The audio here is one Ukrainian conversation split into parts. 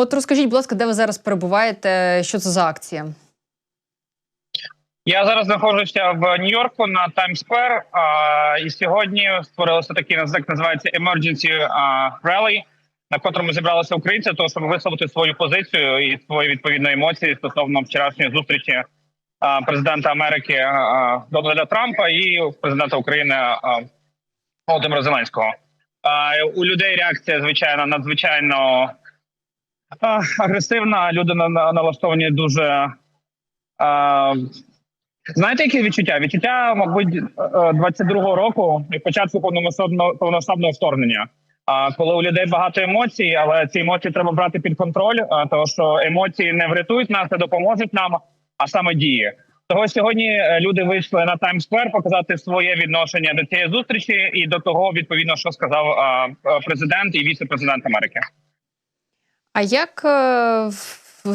От розкажіть, будь ласка, де ви зараз перебуваєте? Що це за акція? Я зараз знаходжуся в Нью-Йорку на Таймс-сквер, і сьогодні створилося такий як називається Emergency Rally, на котрому зібралися українці, того щоб висловити свою позицію і свої відповідні емоції стосовно вчорашньої зустрічі президента Америки Дональда Трампа і президента України Володимира Зеленського. У людей реакція звичайно надзвичайно агресивна. Люди на- на- налаштовані дуже. А, Знаєте, які відчуття? Відчуття, мабуть, е, 22-го року і початку повномасштабного вторгнення. А коли у людей багато емоцій, але ці емоції треба брати під контроль, тому що емоції не врятують нас, не допоможуть нам, а саме дії. Того сьогодні е, люди вийшли на Таймс-сквер показати своє відношення до цієї зустрічі і до того, відповідно, що сказав е, президент і віце-президент Америки. А як, е,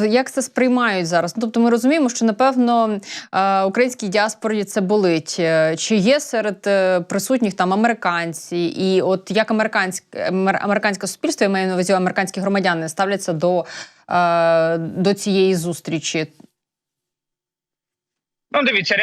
як це сприймають зараз? Ну, тобто ми розуміємо, що напевно е, українській діаспорі це болить. Е, Чи є серед присутніх там американці, і от як американське американське суспільство, я маю на увазі американські громадяни ставляться до, до цієї зустрічі? Ну, дивіться,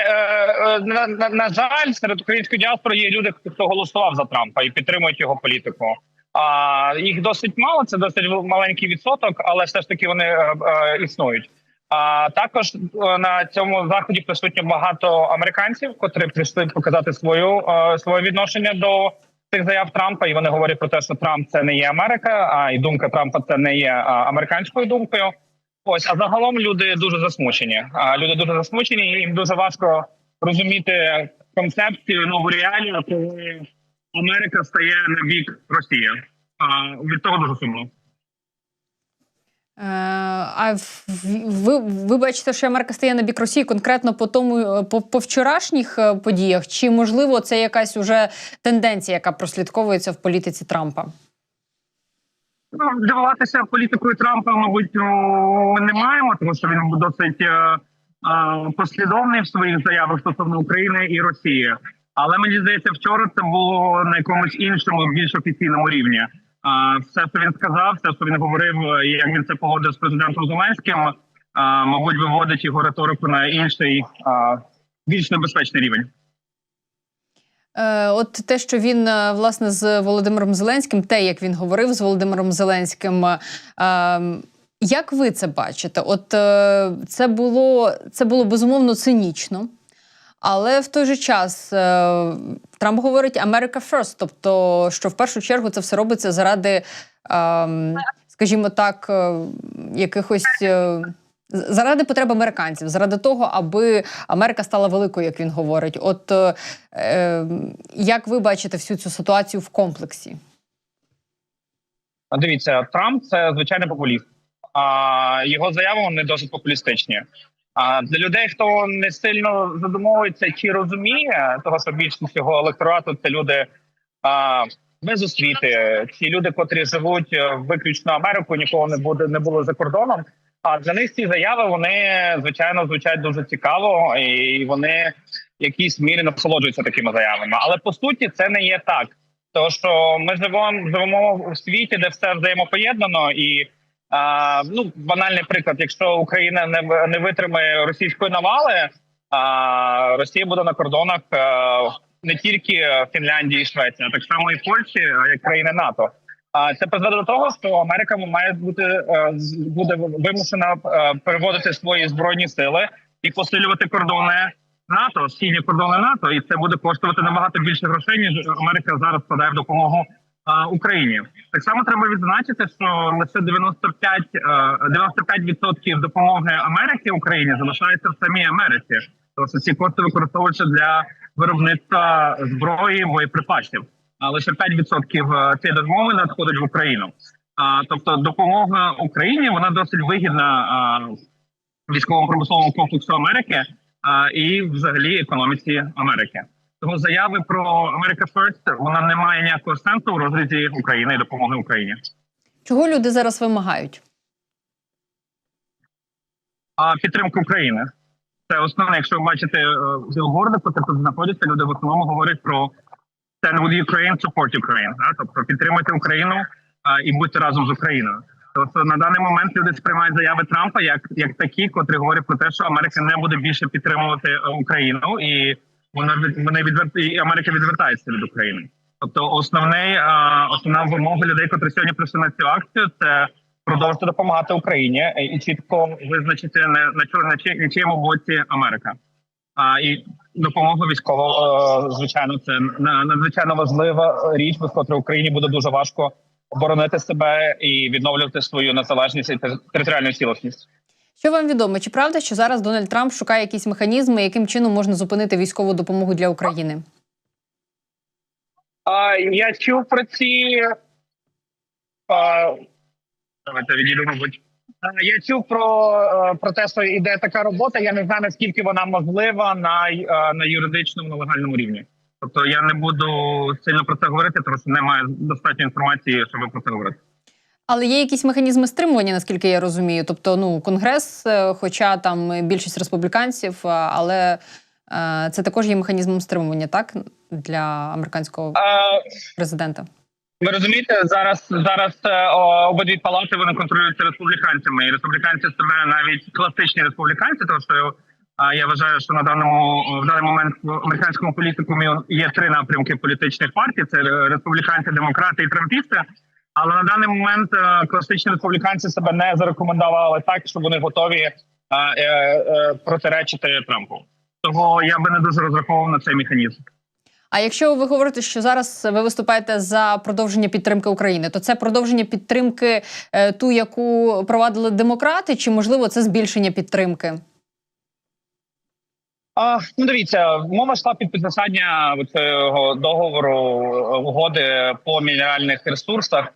на, на, на жаль, серед української діаспори є люди, хто голосував за Трампа і підтримують його політику. А їх досить мало, це досить маленький відсоток, але все ж таки вони е, е, існують. А також е, на цьому заході присутні багато американців, котрі прийшли показати свою своє відношення до цих заяв Трампа. І вони говорять про те, що Трамп це не є Америка, а і думка Трампа це не є американською думкою. Ось, а загалом люди дуже засмучені. А люди дуже засмучені, і їм дуже важко розуміти концепцію нову реалію, коли Америка стає на бік Росії. А від того дуже сумно. Е, А ви, ви бачите, що Америка стає на бік Росії конкретно по тому е, по, по вчорашніх е, подіях, чи можливо це якась уже тенденція, яка прослідковується в політиці Трампа? Ну, дивуватися політикою Трампа, мабуть, ну, не маємо, тому що він досить послідовний в своїх заявах стосовно України і Росії. Але мені здається, вчора це було на якомусь іншому, більш офіційному рівні. А все, що він сказав, все, що він говорив, як він це погодив з президентом Зеленським, а, мабуть, виводить його риторику на інший а, більш небезпечний рівень. Е, От те, що він е, власне з Володимиром Зеленським, те, як він говорив з Володимиром Зеленським. е, ем, Як ви це бачите? От це було це було безумовно цинічно, але в той же час е, Трамп говорить America first, тобто, що в першу чергу це все робиться заради, ем, скажімо так, е, якихось. е, Заради потреб американців, заради того, аби Америка стала великою, як він говорить. От е, е, як ви бачите всю цю ситуацію в комплексі? Дивіться, Трамп це звичайний популіст. А його заяви вони досить популістичні. А для людей, хто не сильно задумовується чи розуміє, того що більшість його електорату це люди а, без освіти, ці люди, котрі живуть е, виключно Америку, нікого не буде не було за кордоном. А для них ці заяви вони звичайно звучать дуже цікаво, і вони в якійсь мірі насолоджуються такими заявами. Але по суті, це не є так. Тому що ми живемо живемо в світі, де все взаємопоєднано, і ну банальний приклад: якщо Україна не не витримає російської навали, а Росія буде на кордонах а, не тільки Фінляндії і Швеції, а так само і Польщі, а як країни НАТО. А це призведе до того, що Америка має бути е, буде вимушена е, переводити свої збройні сили і посилювати кордони НАТО, східні кордони НАТО, і це буде коштувати набагато більше грошей, ніж Америка зараз складає в допомогу Україні. Так само треба відзначити, що лише 95, е, 95% допомоги Америки Україні залишається в самій Америці. Тобто ці кошти використовуються для виробництва зброї боєприпасів. А лише 5% цієї допомоги надходить в Україну. А, тобто допомога Україні вона досить вигідна а, військовому промисловому комплексу Америки а, і взагалі економіці Америки. Тому заяви про America First вона не має ніякого сенсу в розрізі України і допомоги Україні. Чого люди зараз вимагають? А підтримка України це основне. Якщо ви бачите е, білборди, котрі тут знаходяться, люди в основному говорять про Stand with Ukraine, support Ukraine. Да? Тобто підтримати Україну а, і бути разом з Україною. Тобто на даний момент люди сприймають заяви Трампа як, як такі, котрі говорять про те, що Америка не буде більше підтримувати е, Україну, і вона від вони відверт... і Америка відвертається від України. Тобто, основний основна вимога людей, котрі сьогодні прийшли на цю акцію, це продовжити допомагати Україні і чітко визначити не на чому на чи- на чиєму боці Америка. А і допомога військова, е, звичайно, це на- надзвичайно важлива річ, без котрої Україні буде дуже важко оборонити себе і відновлювати свою незалежність і територіальну цілісність. Що вам відомо? Чи правда, що зараз Дональд Трамп шукає якісь механізми, яким чином можна зупинити військову допомогу для України? А, я чув про ці. А, давайте відійду, мабуть. Я чув про, е, про те, що йде така робота. Я не знаю наскільки вона можлива на, е, на юридичному на легальному рівні. Тобто я не буду сильно про це говорити, тому що немає достатньо інформації, щоб про це говорити. Але є якісь механізми стримування, наскільки я розумію. Тобто, ну конгрес, е, хоча там більшість республіканців, але е, це також є механізмом стримування, так для американського А, президента. Ви розумієте, зараз зараз е, о, обидві палати вони контролюються республіканцями. І республіканці себе навіть класичні республіканці, тому що я вважаю, що на даному в даний момент в американському політикумі є три напрямки політичних партій: це е, республіканці, демократи і трампісти. Але на даний момент е, класичні республіканці себе не зарекомендували так, щоб вони готові е, е, е, протиречити Трампу. Того я би не дуже розраховував на цей механізм. А якщо ви говорите, що зараз ви виступаєте за продовження підтримки України, то це продовження підтримки е, ту, яку провадили демократи, чи можливо це збільшення підтримки? А, ну дивіться, мова йшла під підписання цього договору угоди по мінеральних ресурсах.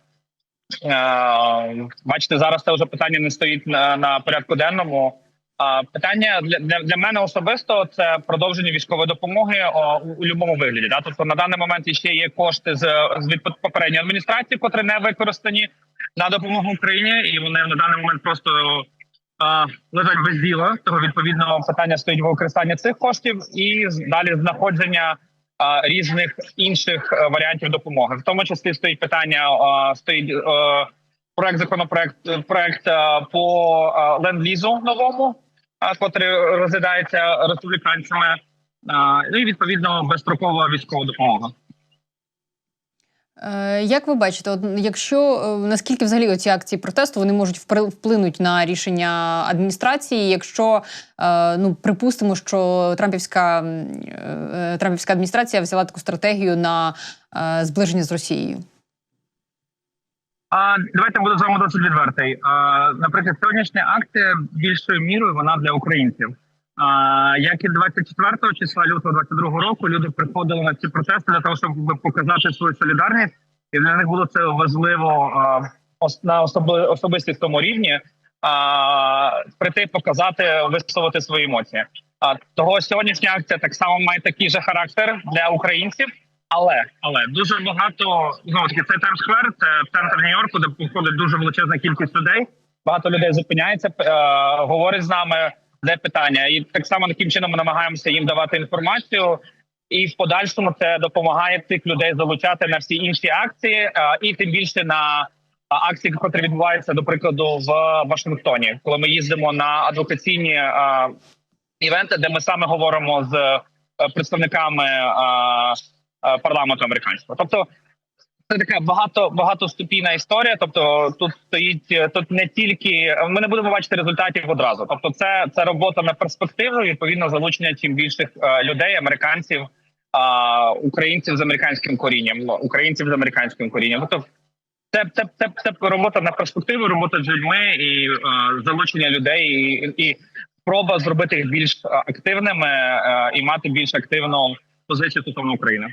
Е, бачите, зараз це вже питання не стоїть на, на порядку денному. А питання для, для, мене особисто це продовження військової допомоги о, у, у будь-якому вигляді. Да? Тобто на даний момент ще є кошти з, з від попередньої адміністрації, котрі не використані на допомогу Україні, і вони на даний момент просто а, лежать без діла. Того відповідно питання стоїть використання цих коштів і далі знаходження різних інших е, варіантів допомоги. В тому числі стоїть питання стоїть е, проект законопроект проект е, по е, ленд-лізу новому, котрий розглядається республіканцями. Ну і відповідно безстрокова військова допомога. Е, Як ви бачите, от якщо е, наскільки взагалі оці акції протесту вони можуть вплинути на рішення адміністрації, якщо е, ну припустимо, що Трампівська Трампівська адміністрація взяла таку стратегію на зближення з Росією? А давайте буду з вами досить відвертий. А, наприклад, сьогоднішня акція більшою мірою вона для українців. Як і 24 числа лютого 22 року люди приходили на ці протести для того, щоб показати свою солідарність, і для них було це важливо на особи, особистому рівні. А, прийти, показати, висловити свої емоції. А того сьогоднішня акція так само має такий же характер для українців. Але але дуже багато знову таки це Таймс-сквер, це центр Нью-Йорку, де приходить дуже величезна кількість людей. Багато людей зупиняється, е, говорить з нами, де питання, і так само таким чином ми намагаємося їм давати інформацію. І в подальшому це допомагає цих людей залучати на всі інші акції, е, і тим більше на акції, які відбуваються, до прикладу, в Вашингтоні, коли ми їздимо на адвокаційні е, івенти, де ми саме говоримо з е, представниками е, е, парламенту американського. Тобто це така багато багатоступійна історія. Тобто, тут стоїть е, тут не тільки ми не будемо бачити результатів одразу. Тобто, це це робота на перспективу. Відповідно, залучення чим більших е, людей, американців, українців з американським корінням, ну, українців з американським корінням. Тобто, це це, це, це робота на перспективу, робота з людьми і е, залучення людей, і, і спроба зробити їх більш активними і мати більш активну позицію стосовно України.